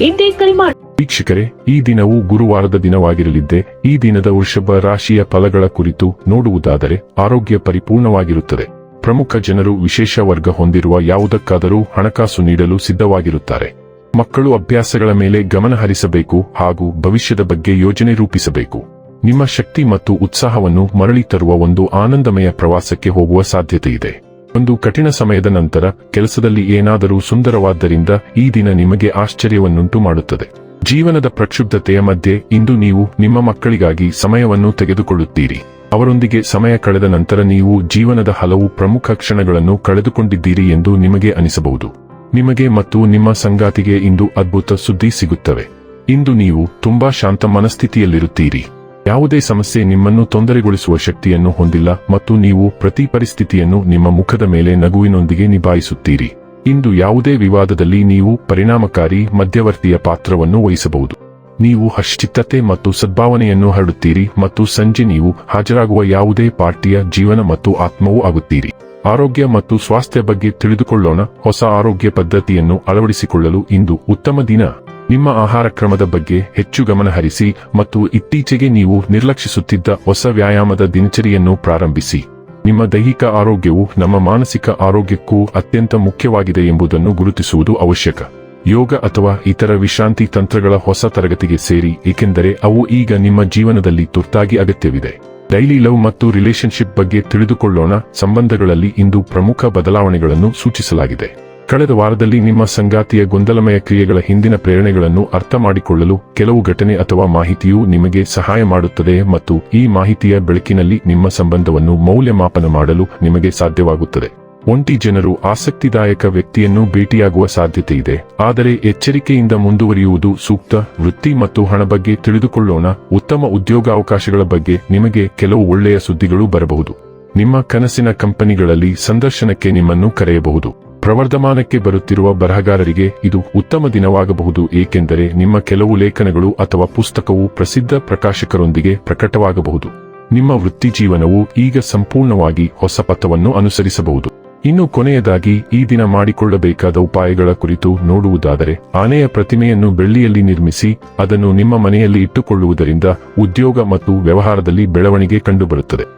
ಹಿಂದೆ ಕರೆ ಮಾಡಿ ವೀಕ್ಷಕರೇ, ಈ ದಿನವು ಗುರುವಾರದ ದಿನವಾಗಿರಲಿದ್ದೆ, ಈ ದಿನದ ವೃಷಭ ರಾಶಿಯ ಫಲಗಳ ಕುರಿತು ನೋಡುವುದಾದರೆ ಆರೋಗ್ಯ ಪರಿಪೂರ್ಣವಾಗಿರುತ್ತದೆ. ಪ್ರಮುಖ ಜನರು ವಿಶೇಷ ವರ್ಗ ಹೊಂದಿರುವ ಯಾವುದಕ್ಕಾದರೂ ಹಣಕಾಸು ನೀಡಲು ಸಿದ್ಧವಾಗಿರುತ್ತಾರೆ. ಮಕ್ಕಳು ಅಭ್ಯಾಸಗಳ ಮೇಲೆ ಗಮನ ಹರಿಸಬೇಕು ಹಾಗೂ ಭವಿಷ್ಯದ ಬಗ್ಗೆ ಯೋಜನೆ ರೂಪಿಸಬೇಕು. ನಿಮ್ಮ ಶಕ್ತಿ ಮತ್ತು ಉತ್ಸಾಹವನ್ನು ಮರಳಿ ತರುವ ಒಂದು ಆನಂದಮಯ ಪ್ರವಾಸಕ್ಕೆ ಹೋಗುವ ಸಾಧ್ಯತೆ ಇದೆ ಒಂದು ಕಠಿಣ ಸಮಯದ ನಂತರ ಕೆಲಸದಲ್ಲಿ ಏನಾದರೂ ಸುಂದರವಾದ್ದರಿಂದ ಈ ದಿನ ನಿಮಗೆ ಆಶ್ಚರ್ಯವನ್ನುಂಟು ಮಾಡುತ್ತದೆ. ಜೀವನದ ಪ್ರಕ್ಷುಬ್ಧತೆಯ ಮಧ್ಯೆ ಇಂದು ನೀವು ನಿಮ್ಮ ಮಕ್ಕಳಿಗಾಗಿ ಸಮಯವನ್ನು ತೆಗೆದುಕೊಳ್ಳುತ್ತೀರಿ. ಅವರೊಂದಿಗೆ ಸಮಯ ಕಳೆದ ನಂತರ ನೀವು ಜೀವನದ ಹಲವು ಪ್ರಮುಖ ಕ್ಷಣಗಳನ್ನು ಕಳೆದುಕೊಂಡಿದ್ದೀರಿ ಎಂದು ನಿಮಗೆ ಅನಿಸಬಹುದು. ನಿಮಗೆ ಮತ್ತು ನಿಮ್ಮ ಸಂಗಾತಿಗೆ ಇಂದು ಅದ್ಭುತ ಸುದ್ದಿ ಸಿಗುತ್ತವೆ. ಇಂದು ನೀವು ತುಂಬಾ ಶಾಂತ ಮನಸ್ಥಿತಿಯಲ್ಲಿರುತ್ತೀರಿ. ಯಾವುದೇ ಸಮಸ್ಯೆ ನಿಮ್ಮನ್ನು ತೊಂದರೆಗೊಳಿಸುವ ಶಕ್ತಿಯನ್ನು ಹೊಂದಿಲ್ಲ ಮತ್ತು ನೀವು ಪ್ರತಿ ಪರಿಸ್ಥಿತಿಯನ್ನು ನಿಮ್ಮ ಮುಖದ ಮೇಲೆ ನಗುವಿನೊಂದಿಗೆ ನಿಭಾಯಿಸುತ್ತೀರಿ. ಇಂದು ಯಾವುದೇ ವಿವಾದದಲ್ಲಿ ನೀವು ಪರಿಣಾಮಕಾರಿ ಮಧ್ಯವರ್ತಿಯ ಪಾತ್ರವನ್ನು ವಹಿಸಬಹುದು. ನೀವು ಹಶ್ಚಿತ್ತತೆ ಮತ್ತು ಸದ್ಭಾವನೆಯನ್ನು ಹರಡುತ್ತೀರಿ ಮತ್ತು ಸಂಜೆ ನೀವು ಹಾಜರಾಗುವ ಯಾವುದೇ ಪಾರ್ಟಿಯ ಜೀವನ ಮತ್ತು ಆತ್ಮವೂ ಆಗುತ್ತೀರಿ. ಆರೋಗ್ಯ ಮತ್ತು ಸ್ವಾಸ್ಥ್ಯ ಬಗ್ಗೆ ತಿಳಿದುಕೊಳ್ಳೋಣ. ಹೊಸ ಆರೋಗ್ಯ ಪದ್ಧತಿಯನ್ನು ಅಳವಡಿಸಿಕೊಳ್ಳಲು ಇಂದು ಉತ್ತಮ ದಿನ. ನಿಮ್ಮ ಆಹಾರ ಕ್ರಮದ ಬಗ್ಗೆ ಹೆಚ್ಚು ಗಮನ ಹರಿಸಿ ಮತ್ತು ಇತ್ತೀಚೆಗೆ ನೀವು ನಿರ್ಲಕ್ಷಿಸುತ್ತಿದ್ದ ಹೊಸ ವ್ಯಾಯಾಮದ ದಿನಚರಿಯನ್ನು ಪ್ರಾರಂಭಿಸಿ. ನಿಮ್ಮ ದೈಹಿಕ ಆರೋಗ್ಯವು ನಮ್ಮ ಮಾನಸಿಕ ಆರೋಗ್ಯಕ್ಕೂ ಅತ್ಯಂತ ಮುಖ್ಯವಾಗಿದೆ ಎಂಬುದನ್ನು ಗುರುತಿಸುವುದು ಅವಶ್ಯಕ. ಯೋಗ ಅಥವಾ ಇತರ ವಿಶ್ರಾಂತಿ ತಂತ್ರಗಳ ಹೊಸ ತರಗತಿಗೆ ಸೇರಿ, ಏಕೆಂದರೆ ಅವು ಈಗ ನಿಮ್ಮ ಜೀವನದಲ್ಲಿ ತುರ್ತಾಗಿ ಅಗತ್ಯವಿದೆ. ಡೈಲಿ ಲವ್ ಮತ್ತು ರಿಲೇಶನ್ಶಿಪ್ ಬಗ್ಗೆ ತಿಳಿದುಕೊಳ್ಳೋಣ. ಸಂಬಂಧಗಳಲ್ಲಿ ಇಂದು ಪ್ರಮುಖ ಬದಲಾವಣೆಗಳನ್ನು ಸೂಚಿಸಲಾಗಿದೆ. ಕಳೆದ ವಾರದಲ್ಲಿ ನಿಮ್ಮ ಸಂಗಾತಿಯ ಗೊಂದಲಮಯ ಕ್ರಿಯೆಗಳ ಹಿಂದಿನ ಪ್ರೇರಣೆಗಳನ್ನು ಅರ್ಥ ಮಾಡಿಕೊಳ್ಳಲು ಕೆಲವು ಘಟನೆ ಅಥವಾ ಮಾಹಿತಿಯು ನಿಮಗೆ ಸಹಾಯ ಮಾಡುತ್ತದೆ ಮತ್ತು ಈ ಮಾಹಿತಿಯ ಬೆಳಕಿನಲ್ಲಿ ನಿಮ್ಮ ಸಂಬಂಧವನ್ನು ಮೌಲ್ಯಮಾಪನ ಮಾಡಲು ನಿಮಗೆ ಸಾಧ್ಯವಾಗುತ್ತದೆ. ಒಂಟಿ ಜನರು ಆಸಕ್ತಿದಾಯಕ ವ್ಯಕ್ತಿಯನ್ನು ಭೇಟಿಯಾಗುವ ಸಾಧ್ಯತೆ ಇದೆ. ಆದರೆ ಎಚ್ಚರಿಕೆಯಿಂದ ಮುಂದುವರಿಯುವುದು ಸೂಕ್ತ. ವೃತ್ತಿ ಮತ್ತು ಹಣ ಬಗ್ಗೆ ತಿಳಿದುಕೊಳ್ಳೋಣ. ಉತ್ತಮ ಉದ್ಯೋಗಾವಕಾಶಗಳ ಬಗ್ಗೆ ನಿಮಗೆ ಕೆಲವು ಒಳ್ಳೆಯ ಸುದ್ದಿಗಳು ಬರಬಹುದು. ನಿಮ್ಮ ಕನಸಿನ ಕಂಪನಿಗಳಲ್ಲಿ ಸಂದರ್ಶನಕ್ಕೆ ನಿಮ್ಮನ್ನು ಕರೆಯಬಹುದು. ಪ್ರವರ್ಧಮಾನಕ್ಕೆ ಬರುತ್ತಿರುವ ಬರಹಗಾರರಿಗೆ ಇದು ಉತ್ತಮ ದಿನವಾಗಬಹುದು, ಏಕೆಂದರೆ ನಿಮ್ಮ ಕೆಲವು ಲೇಖನಗಳು ಅಥವಾ ಪುಸ್ತಕವು ಪ್ರಸಿದ್ಧ ಪ್ರಕಾಶಕರೊಂದಿಗೆ ಪ್ರಕಟವಾಗಬಹುದು. ನಿಮ್ಮ ವೃತ್ತಿ ಜೀವನವು ಈಗ ಸಂಪೂರ್ಣವಾಗಿ ಹೊಸ ಪಥವನ್ನು ಅನುಸರಿಸಬಹುದು. ಇನ್ನು ಕೊನೆಯದಾಗಿ, ಈ ದಿನ ಮಾಡಿಕೊಳ್ಳಬೇಕಾದ ಉಪಾಯಗಳ ಕುರಿತು ನೋಡುವುದಾದರೆ, ಆನೆಯ ಪ್ರತಿಮೆಯನ್ನು ಬೆಳ್ಳಿಯಲ್ಲಿ ನಿರ್ಮಿಸಿ, ಅದನ್ನು ನಿಮ್ಮ ಮನೆಯಲ್ಲಿ ಇಟ್ಟುಕೊಳ್ಳುವುದರಿಂದ ಉದ್ಯೋಗ ಮತ್ತು ವ್ಯವಹಾರದಲ್ಲಿ ಬೆಳವಣಿಗೆ ಕಂಡುಬರುತ್ತದೆ.